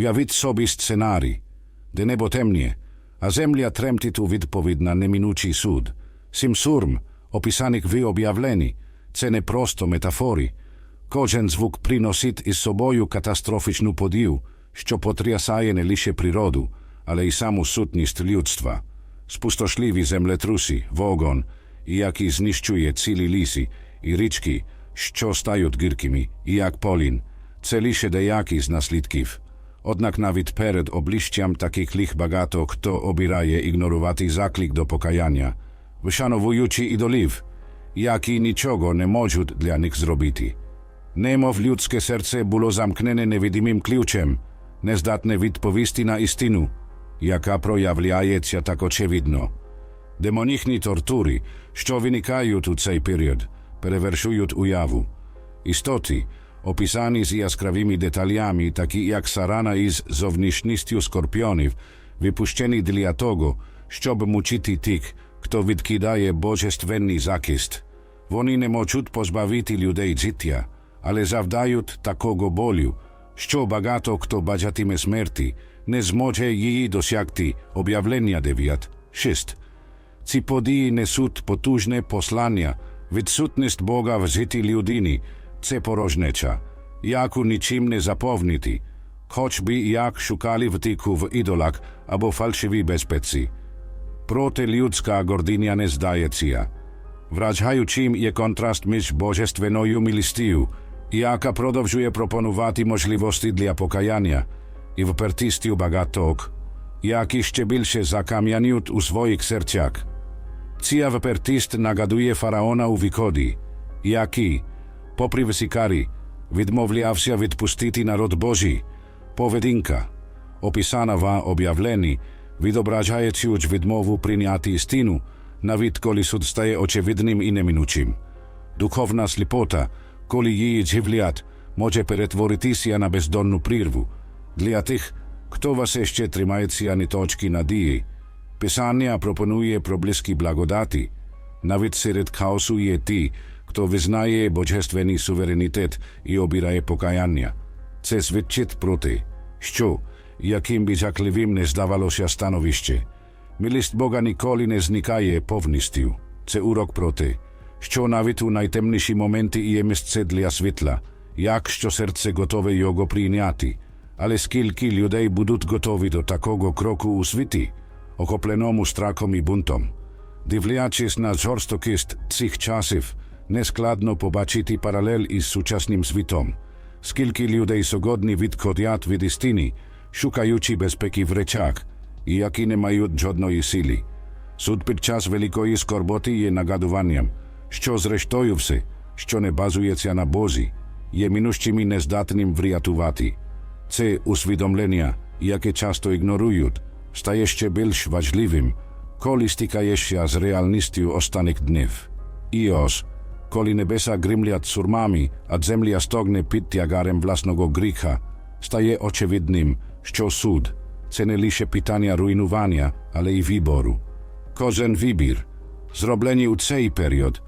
Уявіть собі сценарій, де небо темніє, а земля тремтить у відповідь на неминучий суд. Сім сурм, описаних в об'явленні, це не просто метафори. Кожен звук приносить із собою катастрофічну подію, що потрясає не лише природу, але й саму сутність людства. Спустошливі землетруси, вогонь, який знищує цілі ліси і річки, що стають гіркими, і як полін. Це лише деякі з наслідків. Однак навіть перед обличчям таких лих багато хто обирає ігнорувати заклик до покаяння, вишановуючи ідолів, які нічого не можуть для них зробити. Немов людське серце було замкнене невидимим ключем, нездатне відповісти на істину, яка проявляється так очевидно. Демонічні тортури, що виникають у цей період, перевершують уяву. Істоти, описані з яскравими деталями, такі як сарана із зовнішністю скорпіонів, випущені для того, щоб мучити тих, хто відкидає божественний захист. Вони не можуть позбавити людей життя, але завдають такого болю, що багато хто бажатиме смерті, не зможе її досягти об'явлення 9. 6. Ці події несуть потужне послання, відсутність Бога в житті людини – це порожнеча, яку нічим не заповнити, хоч би як шукали втіку в ідолах або фальшивій безпеці. Проте людська гординя не здається. Вражаючим є контраст між божественною милістю, яка продовжує пропонувати можливості для покаяння, і впертістю багаток, які ще більше закам'янюють у своїх серцях. Ця впертість нагадує фараона у виході, який, попри висікарі, відмовлявся відпустити народ Божий. Поведінка, описана в об'явленні, відображає цю ж відмову прийняти істину, навіть коли суд стає очевидним і неминучим. Духовна сліпота, коли її згівлять, може перетворитися на бездонну прірву. Для тих, хто вас ще тримається ниточки надії, Писання пропонує проблиски благодаті. Навіть серед хаосу є ті, хто визнає божественний суверенітет і обирає покаяння. Це свідчить про те, що, яким би жахливим не здавалося становище, милість Бога ніколи не зникає повністю. Це урок про те, що навіть у найтемніші моменти є місце для світла, якщо серце готове його прийняти. Але скільки людей будуть готові до такого кроку у світі, охопленому страхом і бунтом. Дивлячись на жорстокість цих часів, нескладно побачити паралель із сучасним світом. Скільки людей сьогодні відходять від істини, шукаючи безпеки в речах, і які не мають жодної сили. Суд під час великої скорботи є нагадуванням, що зрештою все, що не базується на Бозі, є минущим і нездатним врятувати. Це усвідомлення, яке часто ігнорують, стає ще більш важливим, коли стикаєшся з реальністю останніх днів. І ось, коли небеса гримлять сурмами, а земля стогне під тягарем власного гріха, стає очевидним, що суд – це не лише питання руйнування, але й вибору. Кожен вибір, зроблений у цей період,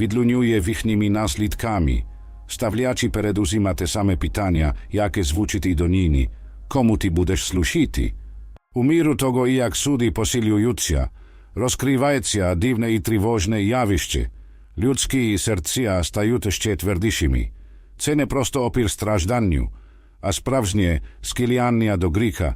відлунює їхніми наслідками, ставлячи перед усіма те саме питання, яке звучить і до нині, кому ти будеш служити? У міру того, як суди посилюються, розкривається дивне і тривожне явище. Людські серця стають ще твердішими. Це не просто опір стражданню, а справжнє скіляння до гріха,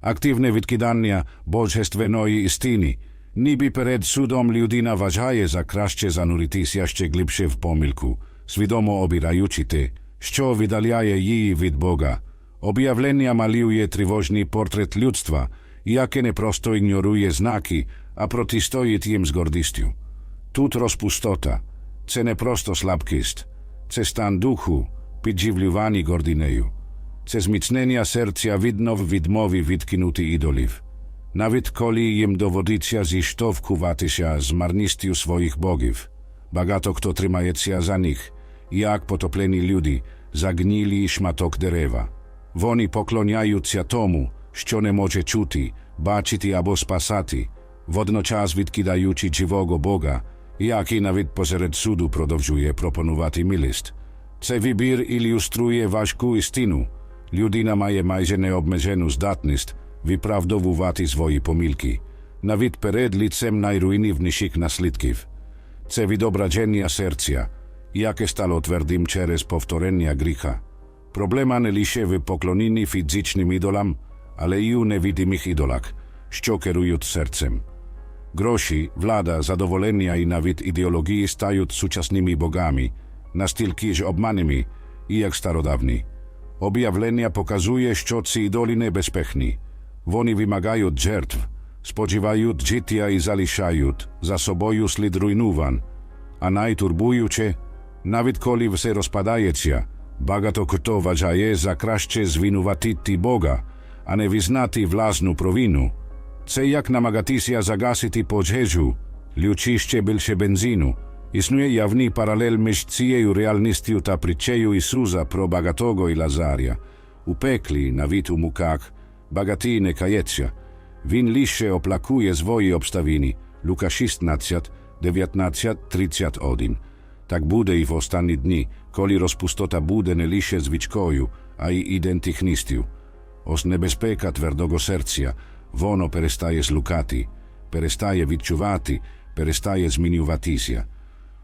активне відкидання божественної істини. Ніби перед судом людина вважає за краще зануритися ще глибше в помилку, свідомо обираючи те, що віддаляє її від Бога. Об'явлення малює тривожний портрет людства, яке не просто ігнорує знаки, а протистоїть їм з гордістю. Тут розпустота – це не просто слабкість, це стан духу, підживлюваний гординею. Це зміцнення серця видно в відмові відкинути ідолів. Навіть коли їм доводиться зіштовхуватися з марністю своїх богів, багато хто тримається за них, як потоплені люди, загнілі шматок дерева. Вони поклоняються тому, що не може чути, бачити або спасати, водночас відкидаючи живого Бога, який навіть посеред суду продовжує пропонувати милість. Це вибір ілюструє важку істину. Людина має майже необмежену здатність виправдовувати свої помилки, навіть перед лицем найруйнівніших наслідків. Це відображення серця, яке стало твердим через повторення гріха. Проблема не лише в поклонінні фізичним ідолам, але й у невидимих ідолах, що керують серцем. Гроші, влада, задоволення і навіть ідеології стають сучасними богами, настільки ж обманними, як стародавні. Об'явлення показує, що ці ідолі небезпечні. Вони вимагають жертв, споживають життя і залишають за собою слід руйнувань. А найтурбуюче, навіть коли все розпадається, багато хто вважає за краще звинуватити Бога, а не визнати власну провину. Це як намагатися загасити пожежу, лючи ще більше бензину. Існує явний паралель між цією реальністю та притчею Ісуса про багатого і Лазаря. У пеклі, навіть у муках, багатий не кається. Він лише оплакує свої обставини. Лука 16, 19, 31. Так буде і в останні дні, коли розпустота буде не лише звичкою, а й ідентичністю. Ось небезпека твердого серця, воно перестає слухати, перестає відчувати, перестає змінюватися.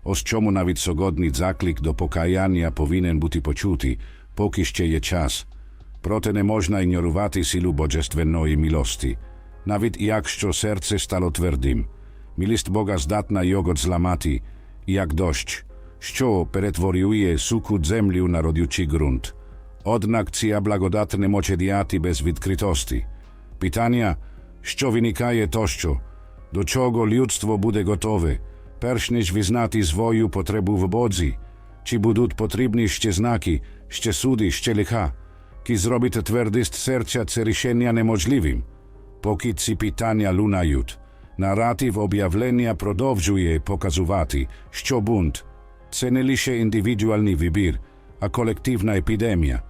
Ось чому навіть сьогодні заклик до покаяння повинен бути почутий, поки ще є час. Проте не можна ігнорувати силу божественної милості, навіть якщо серце стало твердим. Милість Бога здатна його зламати, як дощ, що перетворює суку землю на родючий ґрунт. Однак ця благодать не може діяти без відкритості. Питання, що виникає тощо, до чого людство буде готове, перш ніж визнати свою потребу в Бозі, чи будуть потрібні ще знаки, ще суди, ще лиха, ки зробити твердість серця це рішення неможливим. Поки ці питання лунають, наратив об'явлення продовжує показувати, що бунт – це не лише індивідуальний вибір, а колективна епідемія.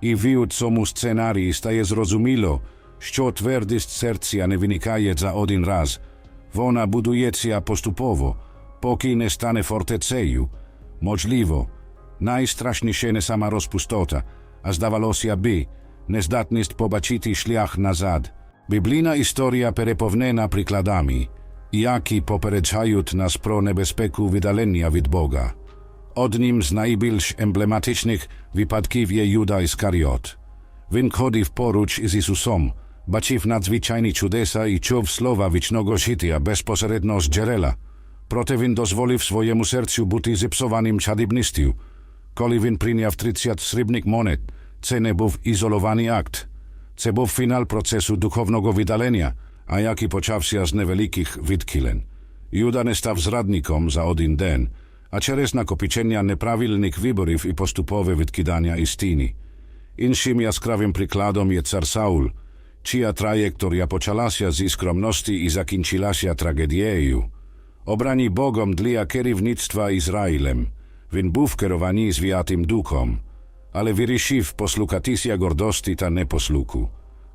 І в у цьому сценарії стає зрозуміло, що твердість серця не виникає за один раз. Вона будується поступово, поки не стане фортецею. Можливо, найстрашніше не сама розпустота, а здавалося би, нездатність побачити шлях назад. Біблійна історія переповнена прикладами, які попереджають нас про небезпеку віддалення від Бога. Одним з найбільш емблематичних випадків є Юда Іскаріот. Він ходив поруч із Ісусом, бачив надзвичайні чудеса і чув слова вічного життя безпосередньо з джерела. Проте він дозволив своєму серцю бути зіпсованим чадібністю. Коли він прийняв 30 срібних монет, це не був ізольований акт. Це був фінал процесу духовного віддалення, а який почався з невеликих відкілень. Юда не став зрадником за один день, а через накопичення неправильних виборів і поступове відкидання істини. Іншим яскравим прикладом є цар Saul, čija trajektorja počalasja z iskromnosti i zakinčilasja tragedijeju, obrani Bogom dlija kierownictwa Izraelem, win bów kierowani zwiatym dukom, ale wyrisziw poslukatisja gordosti ta neposluku.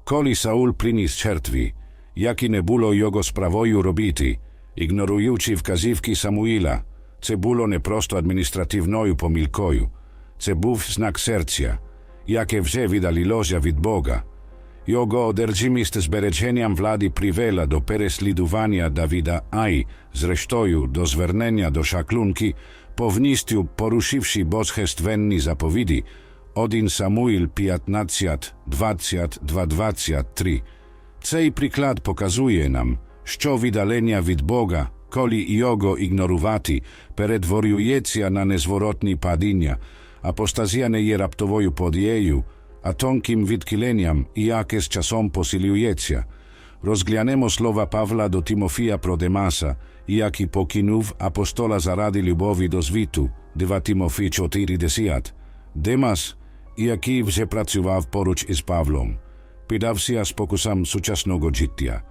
Koli Saul prinis czertwi, jaki ne bulo jogo sprawoju robiti, ignorujući wkazivki Samuila, ce bulo neprosto administrativnoju pomilkoju, ce buv znak sercja, jakie wże widali lozia wid Boga – Бога. Його одержимість збереженням влади привела до переслідування Давіда, а й, зрештою, до звернення до шаклунки, повністю порушивши божественні заповіді, 1 Самуїл 15, 22, 23. Цей приклад показує нам, що віддалення від Бога, коли його ігнорувати, перетворюється на незворотні падіння, апостазія не є раптовою подією, а тонким відкиленням, яке з часом посилюється. Розглянемо слова Павла до Тимофія про Демаса, який покинув апостола заради любові до звіту, 2 Тимофій 4.10. Демас, який вже працював поруч із Павлом, піддався спокусам сучасного життя.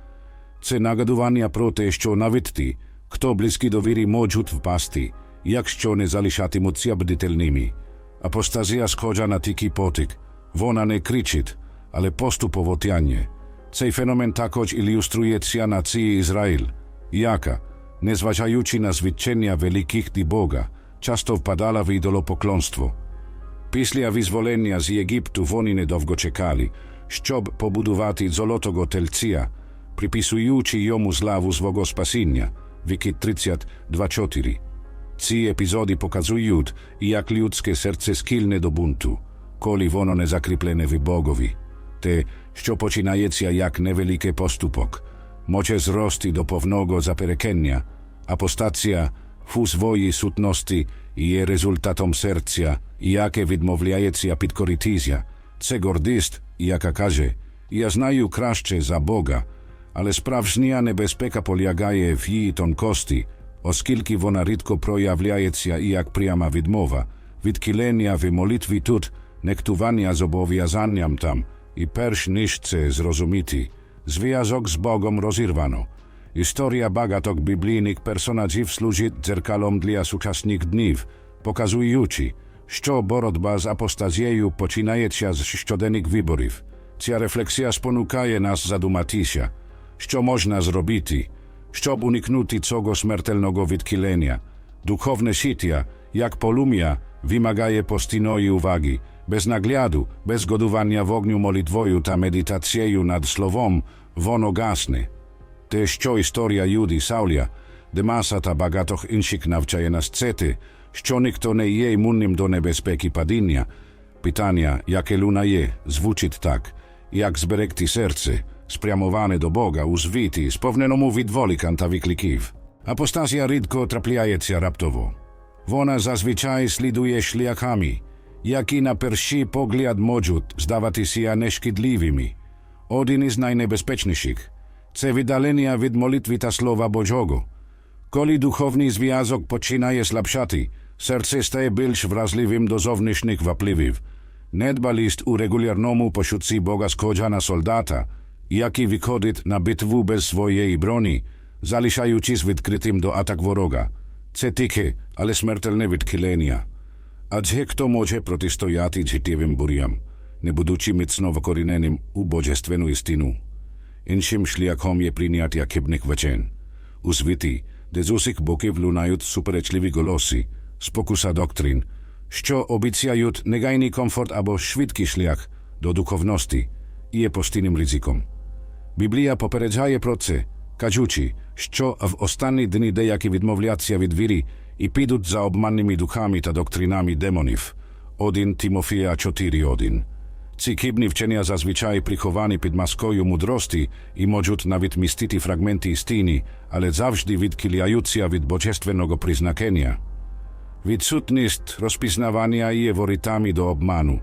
Це нагадування про те, що навіть ті, хто близькі до віри можуть впасти, якщо не залишатимуться бдительними. Апостазія схожа на тільки потик. Вона не кричить, але поступово тягне. Цей феномен також ілюструється нації Ізраїль, яка, незважаючи на звичення великих ді Бога, часто впадала в ідолопоклонство. Після визволення з Єгипту вони недовго чекали, щоб побудувати золотого тельця, приписуючи йому славу свого спасіння. Вікіт 32.4. Ці епізоди показують, як людське серце скільне до бунту, коли воно не закріплене в Богові. Те, що починається як невеликий поступок, може зрости до повного заперекення. Апостація у своїй сутності є результатом серця, яке відмовляється під підкоритися. Це гордист, яка каже, я знаю краще за Бога, але справжня небезпека полягає в її тонкості, оскільки вона рідко проявляється і як пряма відмова, відкілення в молитві тут, нектування зобов'язанням там, і перш ніж це зрозуміти, зв'язок з Богом розірвано. Історія багаток біблійних персонажів служить дзеркалом для сучасних днів, показуючи, що боротьба з апостазією починається з щоденних виборів. Ця рефлексія спонукає нас задуматися, що можна зробити, щоб уникнути цього смертельного відкілення. Духовне життя, як полум'я, wymagaje постійної уваги, без нагляду, без годування вогню молитвою та медитацією над словом, воно гасне. Те, що історія Юди Сауля, Демаса та багатьох інших навчає нас цити, що ніхто не є імунним до небезпеки падіння. Питання, яке лунає, звучить так, як зберегти серце, спрямоване до Бога у звіті, сповненому відволікань та викликів. Апостазія рідко трапляється раптово. Вона зазвичай слідує шляхами, які на перший погляд можуть здаватися нешкідливими. Один із найнебезпечніших – це віддалення від молитви та слова Божого. Коли духовний зв'язок починає слабшати, серце стає більш вразливим до зовнішніх впливів. Недбалість у регулярному пошуці Бога схожа на солдата, який виходить на битву без своєї броні, залишаючись відкритим до атак ворога. Це тихе, але смертельне відхилення. Адже хто може протистояти життєвим бурям, не будучи міцно вкоріненим у божественну істину? Іншим шляхом є прийняття хибних вчень. У світі, де з усіх боків лунають суперечливі голоси, спокуса доктрин, що обіцяють негайний комфорт або швидкий шлях до духовності, є постійним ризиком. Біблія попереджає про це, кажучи, що в останні дні деякі відмовляться від віри і підуть за обманними духами та доктринами демонів. 1 Тимофія 4.1 Ці хибні вчення зазвичай приховані під маскою мудрості і можуть навіть містити фрагменти істини, але завжди відхиляються від божественного призначення. Відсутність розпізнавання є ворітами до обману.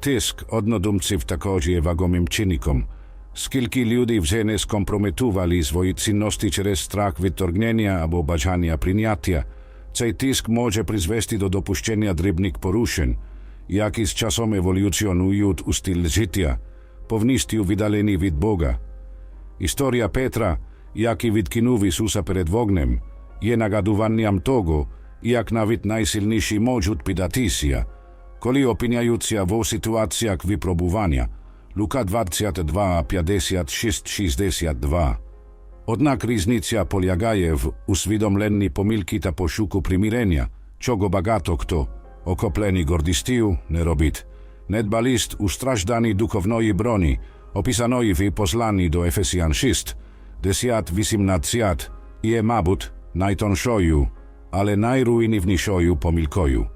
Тиск однодумців також є вагомим чинником. Скільки людей вже не скомпрометували свої цінності через страх відторгнення або бажання прийняття, цей тиск може призвести до допущення дрібних порушень, які з часом еволюціонують у стиль життя, повністю віддалені від Бога. Історія Петра, який відкинув Ісуса перед вогнем, є нагадуванням того, як навіть найсильніші можуть піддатися, коли опиняються в ситуаціях випробування. Лука 22, 56, 62. Однак різниця полягає в усвідомленні помилки та пошуку примирення, чого багато хто, окоплений гордістю, не робить. Недбалість у стражданні духовної броні, описаної в посланні до Ефесіан 6, 10-18, є, мабуть, найтоншою, ale najruinivnішою помилкою.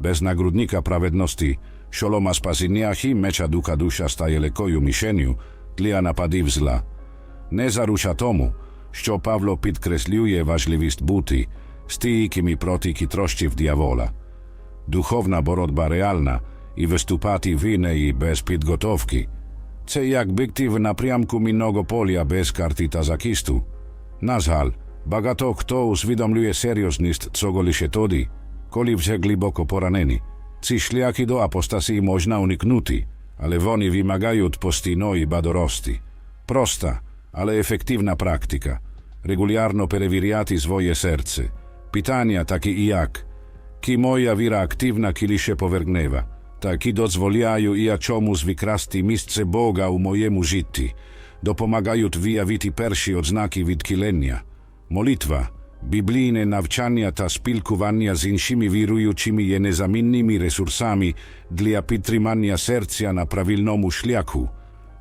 Без нагрудника праведності, шолома спасіння і меча духа душа стає легкою мішенью для нападів зла. Не заруша тому, що Павло підкреслює важливість бути стійкими проти хитрощів дьявола. Духовна боротьба реальна і виступати в неї без підготовки. Це як бігти в напрямку мінного поля без карти та захисту. На жаль, Багато хто усвідомлює серйозність цього лише тоді, коли вже глибоко поранені. Ці шляхи до апостасії можна уникнути, але вони вимагають постійної бадорості. Проста, ale efektivna pratica. Reguliarno preverjati svoje srce, pitanja taki i jak, ki moja vira aktivna kiliše povrgneva, taki dozvoljaju i jačomu zvikrasti misce Boga u mojemu žiti, dopomagaju tvija viti perši od znaki vidkilenja. Molitva, biblijne navčanja ta spilkovanja z inšimi virujučimi je nezaminnimi resursami dla pitrimanja srca na pravilnomu šljaku,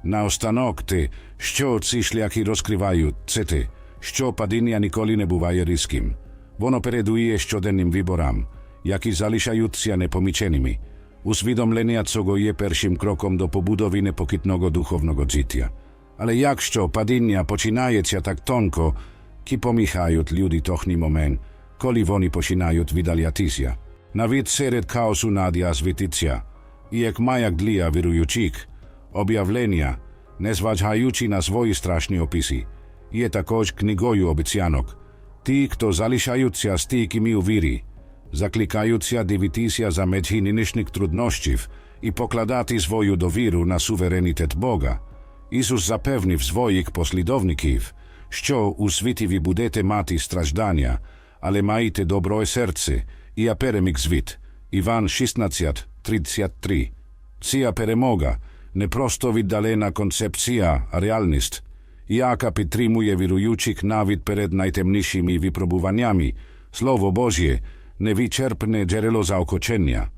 na ostanok te що ці шляхи розкривають, це те, що падіння ніколи не буває різким. Воно передує щоденним виборам, які залишаються непоміченими. Усвідомлення цього є першим кроком до побудови непохитного духовного життя. Але якщо падіння починається так тонко, ки поміхають люди тохний момент, коли вони починають віддалятися. Навіть серед хаосу надія світиться, і як маяк для віруючих, об'явлення, незважаючи на свої страшні описи, є також книгою обіцянок. Ті, хто залишаються стійкими у вірі, закликаються дивитися за межі нинішніх труднощів і покладати свою довіру на суверенітет Бога. Ісус запевнив своїх послідовників, що у світі ви будете мати страждання, але маєте добре серце, і я переміг світ. Іван 16, 33. Ця перемога не просто віддалена концепція, а реальність, яка підтримує віруючих навіть перед найтемнішими випробуваннями. Слово Божє – невичерпне джерело заохочення.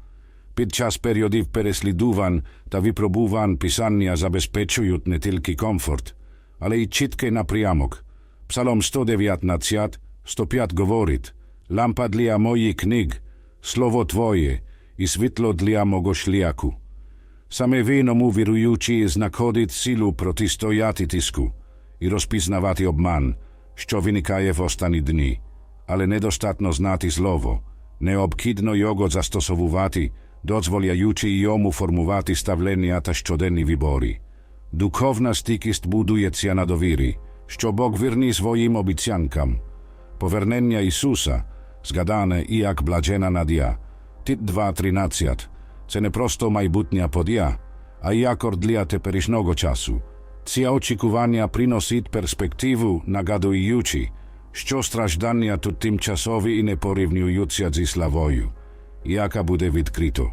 Під час періодів переслідувань та випробувань писання забезпечують не тільки комфорт, але й чіткий напрямок. Псалом 119, 105 говорить «Лампа для моїх книг, слово Твоє і світло для мого шляху». Саме в іному віруючий знаходить силу протистояти тиску і розпізнавати обман, що виникає в останні дні. Але недостатно знати слово, необхідно його застосовувати, дозволяючи йому формувати ставлення та щоденні вибори. Духовна стійкість будується на довірі, що Бог вірний своїм обіцянкам. Повернення Ісуса, згадане як блажена надія, Тит 2.13, це не просто майбутня подія, а якор для теперішнього часу. Ці очікування приносить перспективу, нагадуючи, що страждання тут тимчасові і не зі славою, яка буде відкрито.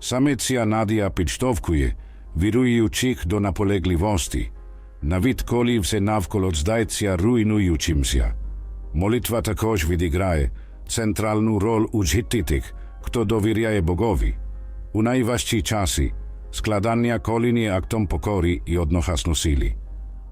Саме ця надія підштовхує віруючих до наполегливості, навіть коли все навколо здається руйнуючимся. Молитва також відіграє центральну роль у житті тих, хто довіряє Богові. Складання колін є актом покори і одночасно сили.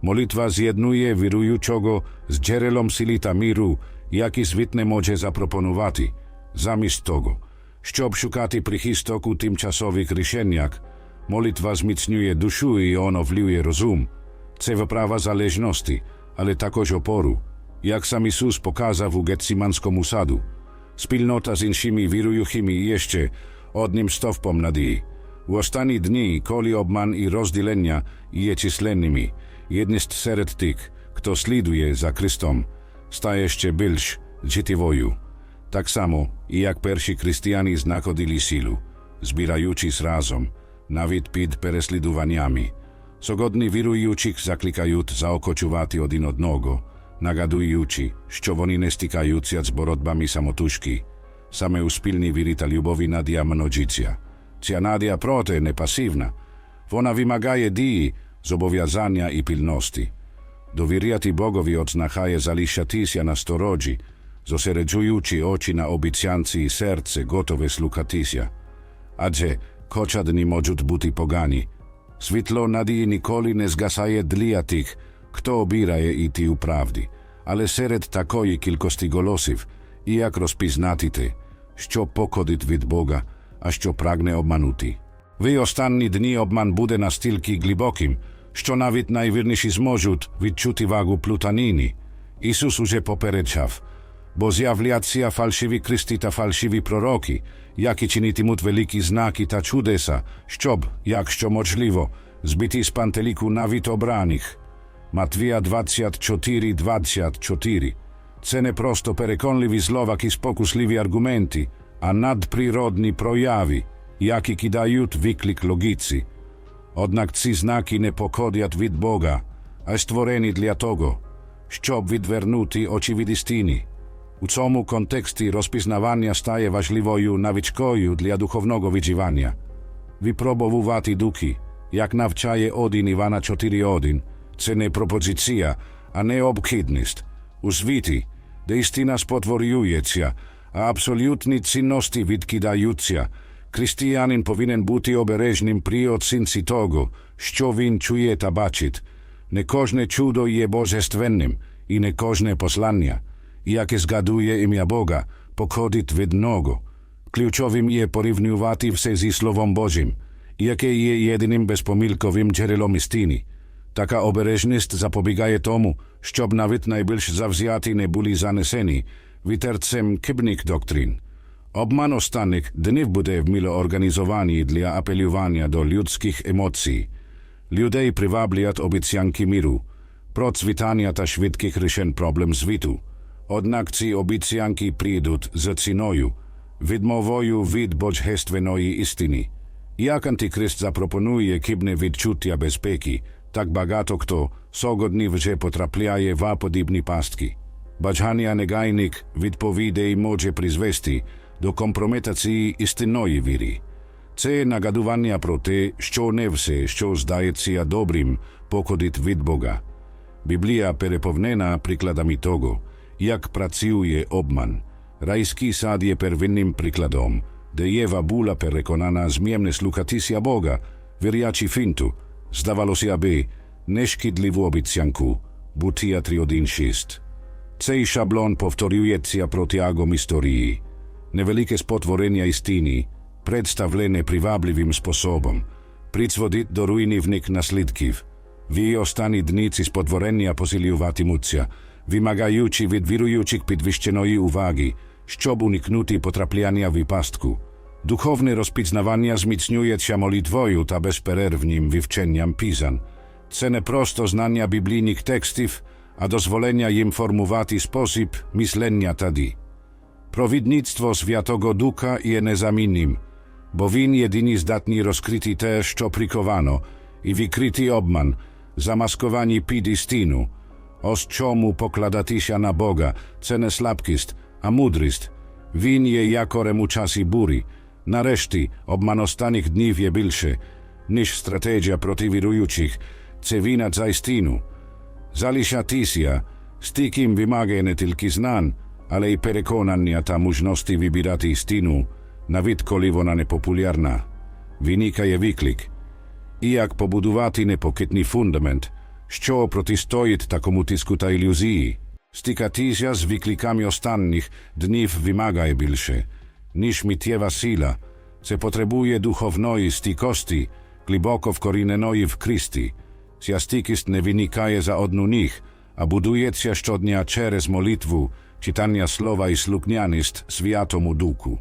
Молитва з'єднує віруючого з джерелом сили та міру, який світ не може запропонувати, замість того, щоб шукати прихисток у тимчасових рішеннях, молитва зміцнює душу і оновлює розум. Це виправа залежності, але також опору, як сам Ісус показав у Гетсіманському саду. Спільнота з іншими віруючими ще одним стовпом надії. У останні дні, коли обман і розділення є численними, єдність серед тих, хто слідує за Христом, стає ще більш життєвою. Так само, і як перші християни знаходили силу, збираючись разом, навіть під переслідуваннями. Сьогодні віруючих закликають заокочувати один одного, нагадуючи, що вони не стикаються з боротьбами самотужки, саме у спільній вірі та любові надія множиться. Ця надія проте не пасивна. Вона вимагає дії, зобов'язання і пильності. Довіряти Богові означає залишатися на сторожі, зосереджуючи очі на обіцянці і серце готове слухатися. Адже, хоча дні можуть бути погані, світло надії ніколи не згасає для тих, хто обирає іти у правді. Але серед такої кількості голосів, і як розпізнати те, що походить від Бога, а що прагне обманути. Ви останні дні обман буде настільки глибоким, що навіть найвірніші зможуть відчути вагу плутаніни. Ісус уже попереджав, бо з'являться фальшиві христи та фальшиві пророки, які чинитимуть великі знаки та чудеса, щоб, якщо можливо, збити з пантеліку навіть обраних. Матвія 24, 24. Це не просто переконливі слова і спокусливі аргументи, а надприродні прояви, які кидають виклик логіці. Однак ці знаки не походять від Бога, а створені для того, щоб відвернути очі від істини. У цьому контексті розпізнавання стає важливою навичкою для духовного виживання. Випробовувати духи, як навчає Один Івана 4.1, це не пропозиція, а необхідність. У світі, де істина спотворюється, а абсолютні цінності відкидаються. Християнин повинен бути обережним при оцінці того, що він чує та бачить. Не кожне чудо є божественним, і не кожне послання, яке згадує ім'я Бога, походить від нього. Ключовим є порівнювати все зі Словом Божим, яке Така обережність запобігає тому, щоб навіть найбільш завзяті не були занесені вітерцем кибних доктрин. Обман останніх днів буде вміло організований для апелювання до людських емоцій. Людей приваблять обіцянки миру, процвітання та швидких рішень проблем світу. Однак ці обіцянки прийдуть за ціною, відмовою від божественної істини. Як антикрист запропонує кібне відчуття безпеки, так багато хто сьогодні вже потрапляє в подібні пастки. Бажання негайник відповідей може призвести до компрометації істинної віри. Це нагадування про те, що не все, що здається добрим, походить від Бога. Біблія переповнена прикладами того, як працює обман. Райський сад є первинним прикладом, де Єва була переконана змємне слухатися Бога, вірячи фінту, здавалося би, нешкідливу обіцянку, Бутія 3.1.6. Цей шаблон повторюється протягом історії. Невелике спотворення істини, представлене привабливим способом, призводить до руйнівних наслідків. В останні дні ці спотворення посилюватимуться, вимагаючи від віруючих підвищеної уваги, щоб уникнути потрапляння в пастку. Duchowny rozpicznawania zmicniujet się molitwoju, ta bezpererwnim wywczeniam pisan. Cenę prosto znania biblijnych tekstów, a dozwolenia im formuwati sposób mislenia tadi. Prowidnictwo zwiatogo Duka i enezaminim, bo win jedyni zdatni rozkryti te, co prikowano, i wykryty obman, zamaskowani pidistinu, os czomu pokladati na Boga, cenę slabkist, a mudryst, win je jako remu buri, Нарешті, обман останніх днів є більше, ніж стратегія проти віруючих. Це війна за істину. Залишатися, з тиким вимагає не тільки знань, але й переконання та мужності вибирати істину, навіть коли вона непопулярна. Виникає виклик. І як побудувати непокитний фундамент, що протистоїть такому тиску та ілюзії. Стикатися з викликами останніх днів вимагає більше, niż mitiewa sila, se potrzebuje duchownej stikosti, głęboko wkorinenoji w Christi. Sja stikist nie wynikaje za odnu nich, a buduje się szczodnia przez molitwu, czytania słowa i sluknianist światomu duku.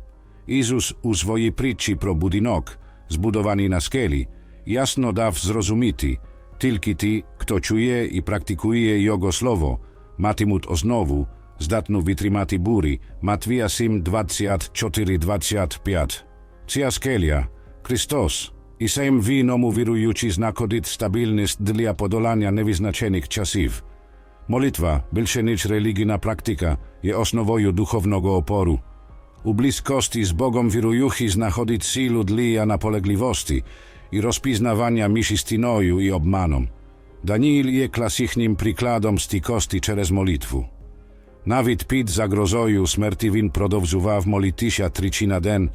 Jezus u swojej pryczy pro budynok, zbudowany na skeli, jasno daw zrozumiti, tylko ty, kto czuje i praktykuje Jego słowo, matimut oznowu, Zdatnu vytrimati buri, Matwija sim 24-25. Cia skelia, Kristos, i sejm vinomu wirujuci znakodit stabilnist dla podolania niewyznaczonych czasów. Molitwa, bilszenicz religijna praktyka, je osnowoju duchownego oporu. U bliskosti z Bogom wirujuchi znachodzić silu dla napolegliwosti i rozpiznawania miszistinoju i obmanom. Daniel je klasichnim przykładom stikosti przez molitwu. Nawet pit zagrozoju smertiwin prodowzuwa w molitisia tricina den,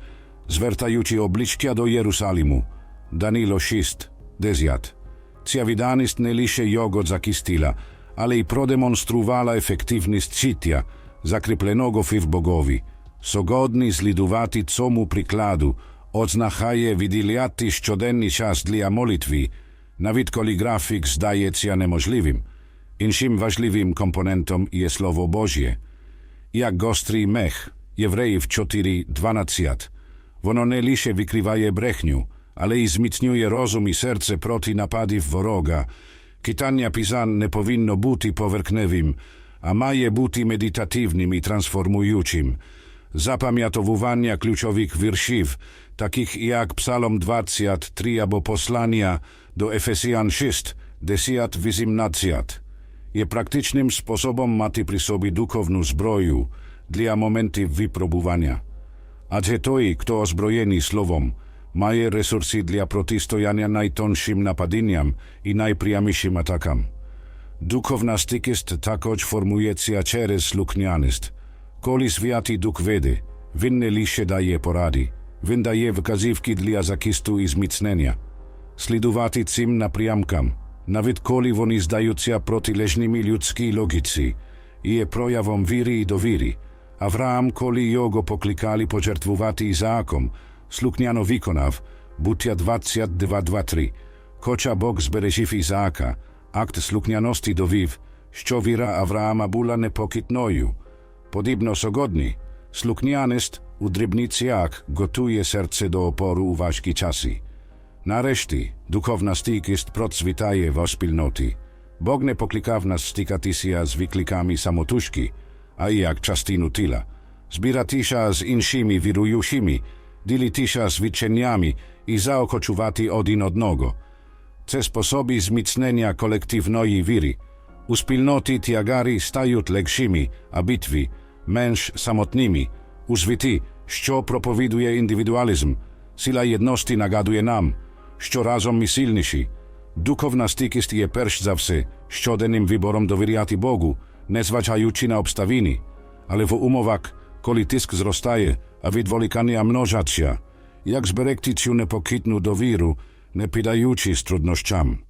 zwertajuci obliczkia do Jerusalimu. Danilo šist, desjat. Ciavidanist ne liše jogod zakistila, ale i prodemonstruvala efektivnist sitja, zakriplenog fiv bogovi, sogodni zliduvati comu prikladu, odznahaje vidiliati ščodenni čas dlija molitvi, navid koligrafik zdaje cija nemožljivim – Innym ważliwym komponentom jest Słowo Bożie. Jak gostry mech, Jewrejów 4.12. Wono nie lisie wykrywaje brechniu, ale i zmitniuje rozum i serce proti napadiw wroga. Kitania pisan nie powinno buty powerknewim, a maje buty meditatywnym i transformujucim. Zapamiatowywania kluczowych wiersiw, takich jak Psalm 23 albo Poslania do Efesjan 6, 10, 18. je praktičnim sposobom mati pri sobi duchovnú zbroju dla momenty vyprobúvania. A že toji, kto ozbrojení slovom, maje resursy dla protistojania najtonším napadeniam i najpriamejším atakam. Duchovna stykyst takoč formujecia čerez lukňanist. Koli sviati duk vede, vinne liše daje poradi, vin daje vkazivki dla zakistu izmicnenia. Sliduvati cim napriamkam – напрямкам, навіть коли вони здаються протилежними людській логіці, є проявом віри і довіри. Авраам, коли його покликали пожертвувати Ізааком, слухняно виконав, буття 22.2.3. Хоча Бог збережив Ізаака, акт слухняності довів, що віра Авраама була непокітною. Подібно сьогодні, слухняність у дрібницях готує серце до опору у важкі часи. Nareszcie duchownastyk jest procwitaje w wspólnoty. Bog nie poklikaw nas stykati się z wyklikami samotuszki, a i jak czastinu tyla. Zbiratisia z inszymi wirujusimi, dilitisia z wycieniami i zaokoczuwati odin odnogo. Ce sposobi zmicnenia kolektywnej wiry. Uspilnoti tiagari stajut legszymi, a bitwi, męż samotnimi, uzwiti, що propoviduje indywidualizm, sila jedności nagaduje nam – що разом ми сильніші. Духовна стійкість є перш за все щоденним вибором довіряти Богу, незважаючи на обставини, але в умовах, коли тиск зростає, а відволікання множаться, як зберегти цю непокитну довіру, не піддаючись труднощам.